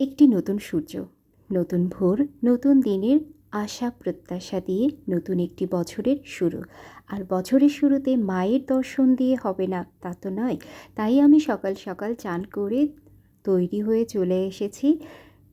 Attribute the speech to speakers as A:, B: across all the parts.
A: একটি নতুন সূর্য, নতুন ভোর, নতুন দিনের আশা প্রত্যাশা দিয়ে নতুন একটি বছরের শুরু। আর বছরের শুরুতে মায়ের দর্শন দিয়ে হবে না, তা তো নয়। তাই আমি সকাল সকাল চান করে তৈরি হয়ে চলে এসেছি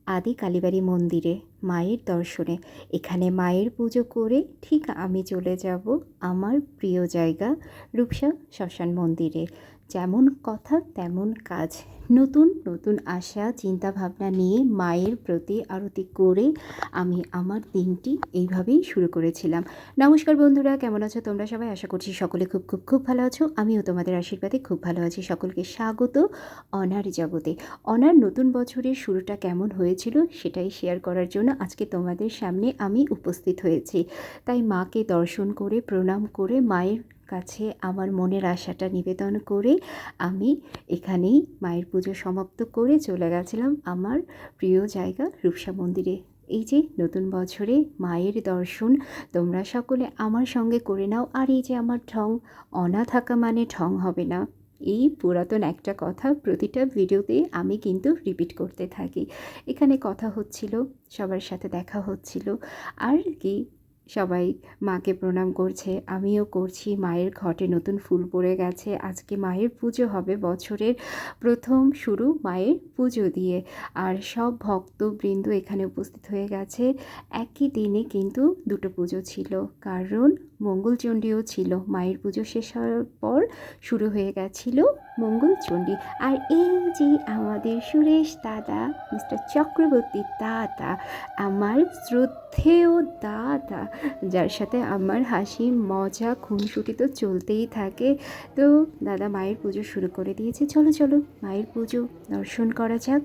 A: আদি কালীবাড়ি মন্দিরে। মায়ের দর্শনে। এখানে মায়ের পুজো করে ঠিক আমি চলে যাব আমার প্রিয় জায়গা রূপসা শ্মশান মন্দিরে। যেমন কথা, তেমন কাজ। নতুন নতুন আশা চিন্তা ভাবনা নিয়ে মায়ের প্রতি আরতি করে আমি আমার দিনটি এইভাবেই শুরু করেছিলাম। নমস্কার বন্ধুরা, কেমন আছো তোমরা সবাই? আশা করছি সকলে খুব খুব খুব ভালো আছো। আমিও তোমাদের আশীর্বাদে খুব ভালো আছি। সকলকে স্বাগত অনার জগতে। অনার নতুন বছরের শুরুটা কেমন হয়েছিল সেটাই শেয়ার করার জন্য আজকে তোমাদের সামনে আমি উপস্থিত হয়েছি। তাই মাকে দর্শন করে, প্রণাম করে, মায়ের কাছে আমার মনের আশাটা নিবেদন করে আমি এখানেই মায়ের পুজো সমাপ্ত করে চলে গেছিলাম আমার প্রিয় জায়গা রূপসা মন্দিরে। এই যে নতুন বছরে মায়ের দর্শন, তোমরা সকলে আমার সঙ্গে করে নাও। আর এই যে আমার ঠং অনা থাকা মানে ঠং হবে না। এই পুরাতন একটা কথা প্রতিটা ভিডিওতে আমি কিন্তু রিপিট করতে থাকি। এখানে কথা হচ্ছিল, সবার সাথে দেখা হচ্ছিল, আর কি সবাই মাকে প্রণাম করছে, আমিও করছি। মায়ের ঘটে নতুন ফুল পড়ে গেছে। আজকে মায়ের পুজো হবে বছরের প্রথম শুরু মায়ের পুজো দিয়ে। আর সব ভক্তবৃন্দ এখানে উপস্থিত হয়ে গেছে। একই দিনে কিন্তু দুটো পুজো ছিল। কারণ মঙ্গলচণ্ডীও ছিল। মায়ের পুজো শেষ হওয়ার পর শুরু হয়ে গেছিল মঙ্গলচণ্ডী। আর এই যে আমাদের সুরেশ দাদা, মিস্টার চক্রবর্তী দাদা, আমার শ্রদ্ধেয় দাদা যার সাথে আমার হাসি, মজা, খুনসুটি তো চলতেই থাকে। তো দাদা মায়ের পুজো শুরু করে দিয়েছে। চলো চলো, মায়ের পুজো, দর্শন করা যাক।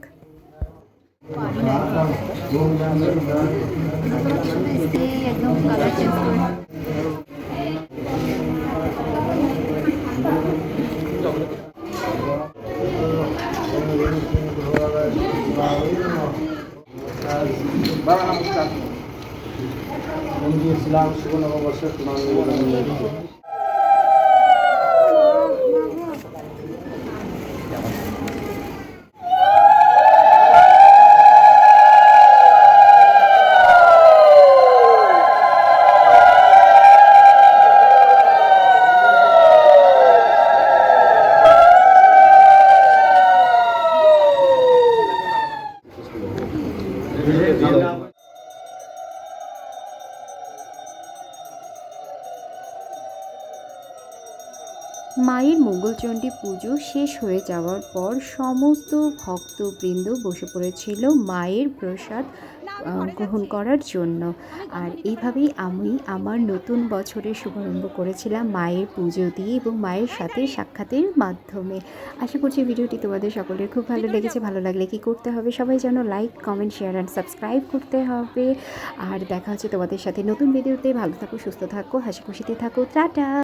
A: একদম
B: বন্ধু ইসলাম শুভ নববর্ষের প্রণাম
A: মায়ের মঙ্গলচণ্ডী পুজো শেষ হয়ে যাওয়ার পর সমস্ত ভক্তবৃন্দ বসে পড়েছিল মায়ের প্রসাদ গ্রহণ করার জন্য। আর এইভাবেই আমি আমার নতুন বছরের শুভারম্ভ করেছিলাম মায়ের পুজো দিয়ে এবং মায়ের সাথে সাক্ষাতের মাধ্যমে। আশা করছি ভিডিওটি তোমাদের সকলের খুব ভালো লেগেছে। ভালো লাগলে কি করতে হবে সবাই যেন like comment share and subscribe করতে হবে। আর দেখা হচ্ছে তোমাদের সাথে নতুন ভিডিওতে। ভালো থাকো, সুস্থ থাকো, হাসি খুশিতে থাকো। টাটা!